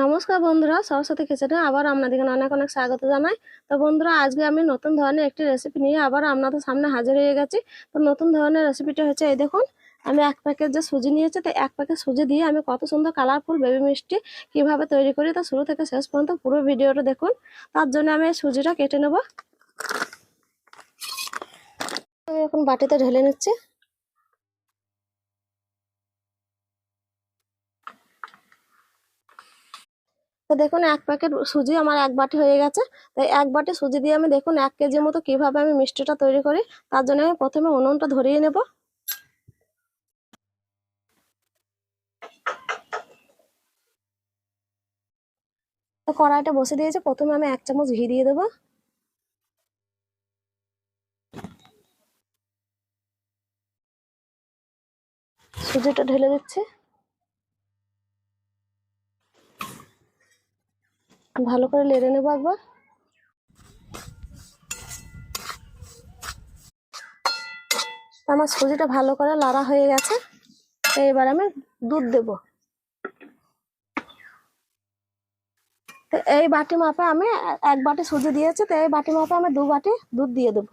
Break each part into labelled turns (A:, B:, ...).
A: নমস্কার বন্ধুরা, সরস্বতী কিচেনে আবার আপনাদেরকে অনেক অনেক স্বাগত জানাই। তো বন্ধুরা, আজকে আমি নতুন ধরনের একটি রেসিপি নিয়ে আবার আপনাদের সামনে হাজির হয়ে গেছি। তো নতুন ধরনের রেসিপিটা হচ্ছে এই দেখুন, আমি এক প্যাকেট যে সুজি নিয়েছি, তো এক প্যাকেট সুজি দিয়ে আমি কত সুন্দর কালারফুল বেবি মিষ্টি কীভাবে তৈরি করি, তা শুরু থেকে শেষ পর্যন্ত পুরো ভিডিওটা দেখুন। তার জন্য আমি সুজিটা কেটে নেব। এখন বাটিতে ঢেলে নিচ্ছি। তো দেখুন, এক প্যাকেট সুজি আমার এক বাটি হয়ে গেছে। তাই এক বাটি সুজি দিয়ে আমি দেখুন, এক কেজির মতো কীভাবে আমি মিষ্টিটা তৈরি করি, তার জন্য আমি প্রথমে উনুনটা ধরিয়ে নেব। কড়াইটা বসে দিয়েছে, প্রথমে আমি এক চামচ ঘি দিয়ে দেবো। সুজিটা ঢেলে দিচ্ছি। ভালো করে লেড়ে নেব একবার। আমার সুজিটা ভালো করে লাড়া হয়ে গেছে, এবার আমি দুধ দেব। এই বাটি মাপে আমি এক বাটি সুজি দিয়েছি, তো এই বাটি মাপে আমি দু বাটি দুধ দিয়ে দেবো।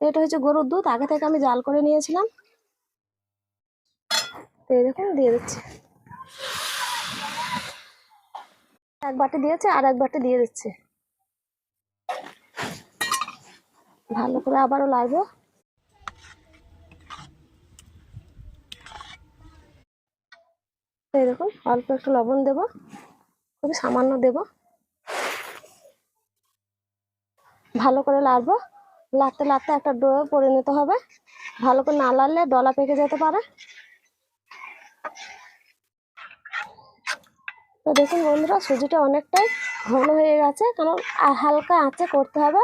A: এটা হচ্ছে গরুর দুধ, আগে থেকে আমি জাল করে নিয়েছিলাম। তো দেখুন দিয়ে দিচ্ছি। এক বাটি দিয়েছে আর এক বাটি দিয়ে দিচ্ছে। ভালো করে আবারও লাগবো দেখুন, অল্প একটু লবণ দেব খুবই সামান্য দেব। ভালো করে লাড়বো। লাড়তে লাড়তে একটা ডো পরিণত হবে। ভালো করে না লাড়লে, ডলা পেকে যেতে পারে। তো দেখুন বন্ধুরা, সুজিটা অনেকটাই ঘন হয়ে গেছে। কারণ হালকা আঁচে করতে হবে।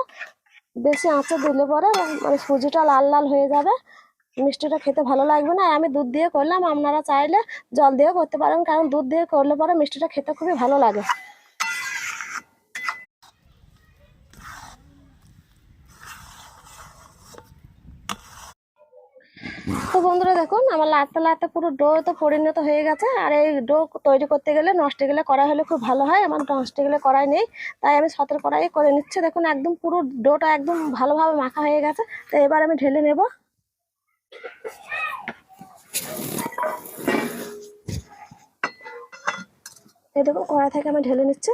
A: বেশি আঁচে দিলে পরে মানে সুজিটা লাল লাল হয়ে যাবে। মিষ্টিটা খেতে ভালো লাগবে না। আমি দুধ দিয়ে করলাম। আপনারা চাইলে জল দিয়েও করতে পারেন। কারণ, দুধ দিয়ে করলে পরে মিষ্টিটা খেতে খুবই ভালো লাগে। তো বন্ধুরা দেখুন, আমার লাড়তে লাড়তে পুরো ডো তো পরিণত হয়ে গেছে, আর এই ডো তৈরি করতে গেলে নষ্ট গেলে কড়াই হলে খুব ভালো হয়, আমার নষ্ট গেলে কড়াই নেই, তাই আমি সতের কড়াই করে নিচ্ছি। দেখুন, একদম পুরো ডোটা একদম ভালোভাবে মাখা হয়ে গেছে, তো এবার আমি ঢেলে নেব। এই দেখুন, কড়াই থেকে আমি ঢেলে নিচ্ছি।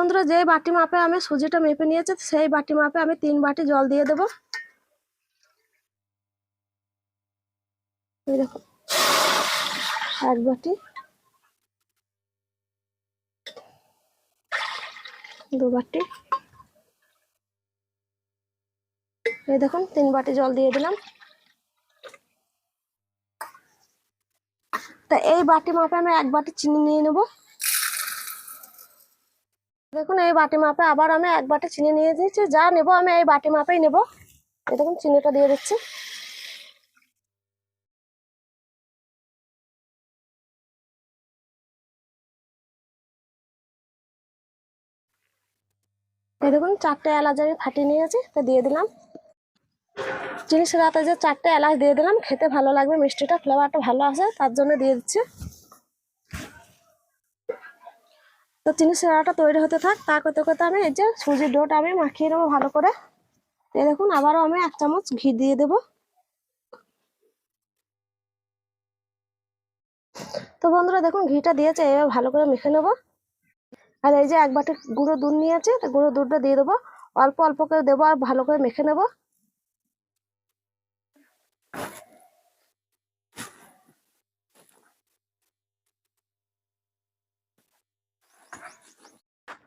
A: বন্ধুরা যে বাটি মাপে আমি সুজিটা মেপে নিয়েছি, সেই বাটি মাপে আমি তিন বাটি জল দিয়ে দেবো। এক বাটি, দু বাটি। এই দেখুন, তিন বাটি জল দিয়ে দিলাম। তা এই বাটি মাপে আমি এক বাটি চিনি নিয়ে নেব। দেখুন, এই বাটি মাপে আবার আমি এক বাটি চিনি নিয়ে দিয়েছি। যা নেব আমি এই বাটি মাপেই নেব। দেখুন, চিনিটা দিয়ে দিচ্ছি। এই দেখুন, চারটে এলাচ আমি ফাটিয়ে নিয়েছি, তা দিয়ে দিলাম। চিনি সাথে যে চারটে এলাচ দিয়ে দিলাম, খেতে ভালো লাগবে, মিষ্টিটা ফ্লেভারটা ভালো আছে তার জন্য দিয়ে দিচ্ছি। তো চিনি সিরাটা তৈরি হতে থাক। তা করতে করতে আমি এই যে সুজির ডোটা আমি মাখিয়ে নেব ভালো করে। এই দেখুন, আবারও আমি এক চামচ ঘি দিয়ে দেবো। তো বন্ধুরা, দেখুন, ঘিটা দিয়েছে, এবার ভালো করে মেখে নেব। আর এই যে এক বাটি গুঁড়ো দুধ নিয়েছে, তো গুঁড়ো দুধটা দিয়ে দেবো। অল্প অল্প করে দেবো আর ভালো করে মেখে নেব।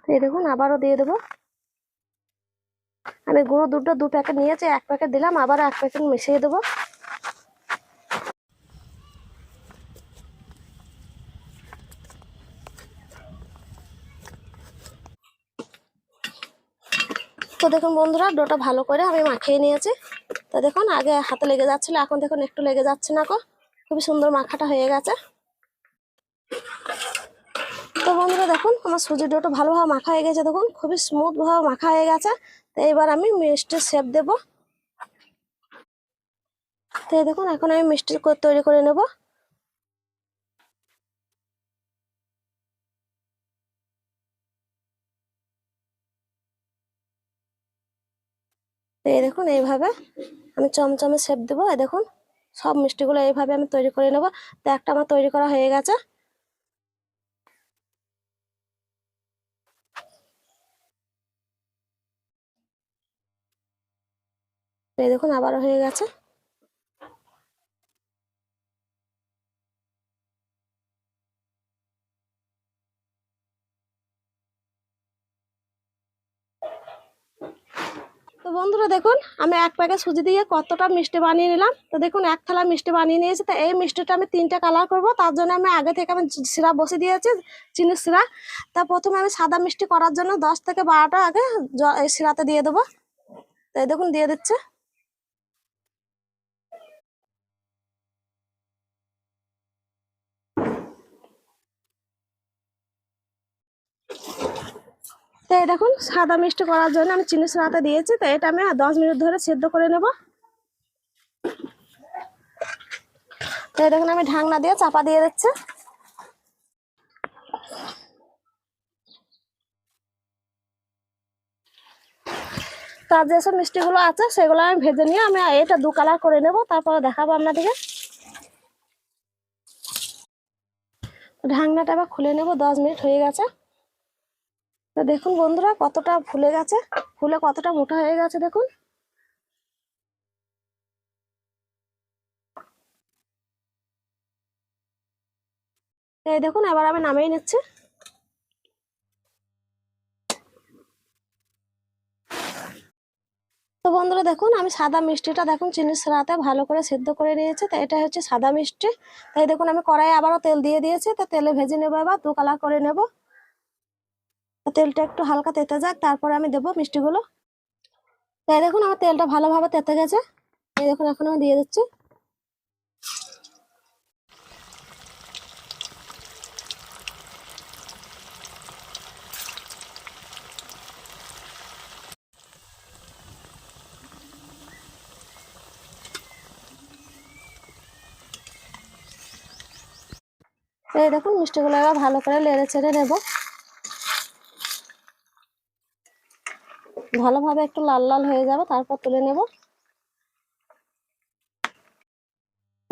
A: এই দেখুন, আবারও দিয়ে দেবো। আমি গুঁড়ো দুধটা দু প্যাকেট নিয়েছি, এক প্যাকেট দিলাম, আবার এক প্যাকেট মিশিয়ে দেবো। তো দেখুন বন্ধুরা, ডোটা ভালো করে আমি মাখিয়ে নিয়েছি। তো দেখুন, আগে হাতে লেগে যাচ্ছিল, এখন দেখুন একটু লেগে যাচ্ছে না কো খুবই সুন্দর মাখাটা হয়ে গেছে। তো বন্ধুরা দেখুন, আমার সুজি ডোটা ভালোভাবে মাখা হয়ে গেছে দেখুন, খুবই স্মুথভাবে মাখা হয়ে গেছে। তো এবার আমি মিষ্টির শেপ দেব। তো দেখুন, এখন আমি মিষ্টি তৈরি করে নেব। এই দেখুন, এইভাবে আমি চমচমে শেপ দেবো। দেখুন, সব মিষ্টিগুলো এইভাবে আমি তৈরি করে নেব। তো একটা আমার তৈরি করা হয়ে গেছে। এই দেখুন আবারও হয়ে গেছে। তো বন্ধুরা দেখুন, আমি এক প্যাকেট সুজি দিয়ে কতটা মিষ্টি বানিয়ে নিলাম। তো দেখুন, এক থালা মিষ্টি বানিয়ে নিয়েছি। তো এই মিষ্টিটা আমি তিনটা কালার করব। তার জন্য আমি আগে থেকে আমি সিরা বসে দিয়েছি, চিনির সিরা তা প্রথমে আমি সাদা মিষ্টি করার জন্য দশ থেকে বারোটা আগে এই সিরাতে দিয়ে দেবো। তো দেখুন, দিয়ে দিচ্ছে। তো দেখুন, সাদা মিষ্টি করার জন্য আমি চিনি সিরাতে দিয়েছি তো এটা আমি দশ মিনিট ধরে সেদ্ধ করে নেব। তো দেখুন, আমি ঢাকনা দিয়ে চাপা দিয়ে দিচ্ছি। তার যেসব মিষ্টিগুলো আছে, সেগুলো আমি ভেজে নিয়ে আমি এটা দু কালার করে নেব, তারপরে দেখাবো আপনাদেরকে। ঢাকনাটা আবার খুলে নেব, দশ মিনিট হয়ে গেছে। তো দেখুন বন্ধুরা, কতটা ফুলে গেছে, ফুলে কতটা মোটা হয়ে গেছে দেখুন। এই দেখুন, এবার আমি নামিয়ে নিচ্ছি। তো বন্ধুরা দেখুন, আমি সাদা মিষ্টিটা দেখুন চিনির সাথে ভালো করে সেদ্ধ করে নিয়েছি, তো এটা হচ্ছে সাদা মিষ্টি। তাই দেখুন, আমি কড়াইয়ে আবারও তেল দিয়ে দিয়েছি, তো তেলে ভেজে নেব এবার, দু কালার করে নেব। তেলটা একটু হালকা তেতে যাক, তারপরে আমি দেবো মিষ্টিগুলো। তাই দেখুন আমার তেলটা ভালোভাবে তেতে গেছে। এই দেখুন, এখন আমি দিয়ে দিচ্ছি। এই দেখুন, মিষ্টিগুলো এবার ভালো করে লেড়ে চেড়ে নেব। ভালোভাবে একটু লাল লাল হয়ে যাবে, তারপর তুলে নেব।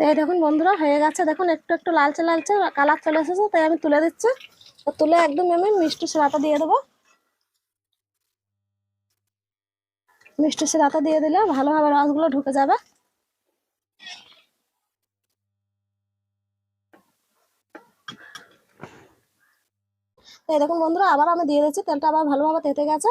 A: এই দেখুন বন্ধুরা, হয়ে গেছে। দেখুন, একটু একটু লালচে লালচে কালার চলে এসেছে, তাই আমি তুলে দিচ্ছি। তুলে একদম আমি মিষ্টি সিরাটা দিয়ে দেবো। মিষ্টি সিরাটা দিয়ে দিলে ভালোভাবে রসগুলো ঢুকে যাবে। এই দেখুন বন্ধুরা, আবার আমি দিয়ে দিচ্ছি, তেলটা আবার ভালোভাবে তেতে গেছে।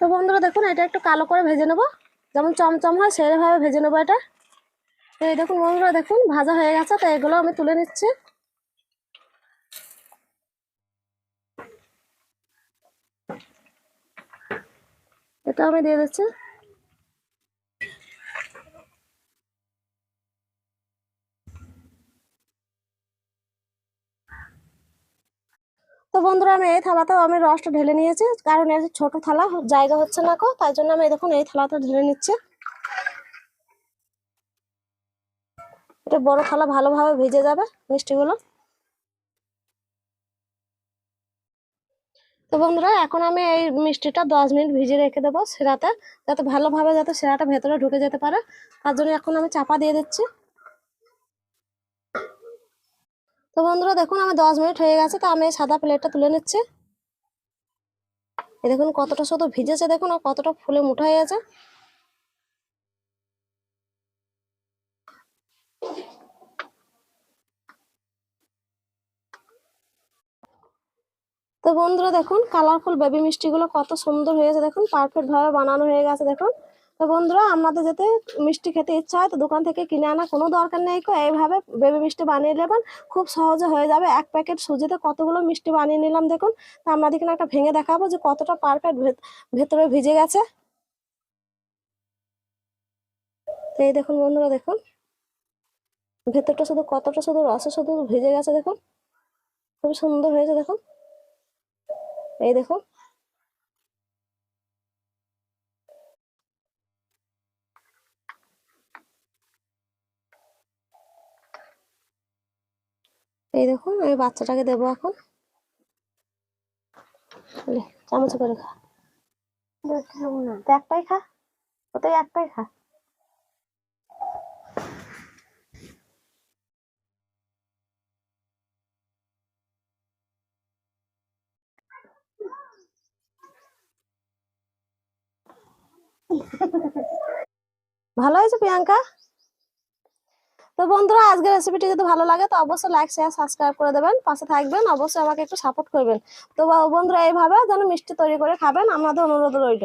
A: তো বন্ধুরা দেখুন, এটা একটু কালো করে ভেজে নেব। যেমন চমচম হয়, সেইভাবে ভেজে নেব এটা। তো এই দেখুন বন্ধুরা, দেখুন, ভাজা হয়ে গেছে, তো এগুলো আমি তুলে নিচ্ছি। এটা আমি দিয়ে দিচ্ছি তো আমি এই থালাতেও আমি রসটা ঢেলে নিয়েছি, কারণ এর ছোট থালা জায়গা হচ্ছে না কো তাই জন্য আমি দেখুন এই থালাটা ঢেলে নিচ্ছি। এটা বড় থালা ভালোভাবে ভিজে যাবে মিষ্টিগুলো তো বন্ধুরা, এখন আমি এই মিষ্টিটা দশ মিনিট ভিজে রেখে দেবো সেরাতে, যাতে ভালোভাবে যাতে সেরাটা ভেতরে ঢুকে যেতে পারে। তার জন্য এখন আমি চাপা দিয়ে দিচ্ছি। তো বন্ধুরা দেখুন আমি দশ মিনিট হয়ে গেছে, তো আমি সাদা প্লেটটা তুলে নিচ্ছি। এই দেখুন কতটা শুধু ভিজেছে, দেখুন, আর কতটা ফুলে মোটা হয়ে গেছে। তো বন্ধুরা দেখুন কালারফুল বেবি মিষ্টিগুলো কত সুন্দর হয়েছে, দেখুন পারফেক্ট ভাবে বানানো হয়ে গেছে, দেখুন। তো বন্ধুরা আপনাদের যাতে মিষ্টি খেতে ইচ্ছা হয়, তো দোকান থেকে কিনে আনা কোনো দরকার নেই কো। এইভাবে বেবি মিষ্টি বানিয়ে নেবেন, খুব সহজে হয়ে যাবে। এক প্যাকেট সুজিতে কতগুলো মিষ্টি বানিয়ে নিলাম দেখুন। তো আপনাদেরকে একটা ভেঙে দেখাবো যে কতটা পারফেক্ট ভেতরে ভিজে গেছে। তো এই দেখুন বন্ধুরা, দেখুন। ভেতরটা শুধু কতটা শুধু রসে শুধু ভিজে গেছে দেখুন। খুব সুন্দর হয়েছে দেখুন। এই দেখুন। এই দেখুন আমি বাচ্চাটাকে দেবো এখন। চামচ করে খা। না। তো একটাই খা। ওটাই একটাই খা। ভালো হয়েছে প্রিয়াঙ্কা? তো বন্ধুরা, আজকের রেসিপিটি যদি ভালো লাগে, তো অবশ্যই লাইক শেয়ার সাবস্ক্রাইব করে দেবেন। পাশে থাকবেন, অবশ্যই আমাকে একটু সাপোর্ট করবেন। তো বন্ধুরা, এইভাবে যেন মিষ্টি তৈরি করে খাবেন। আমাদের অনুরোধ রইল।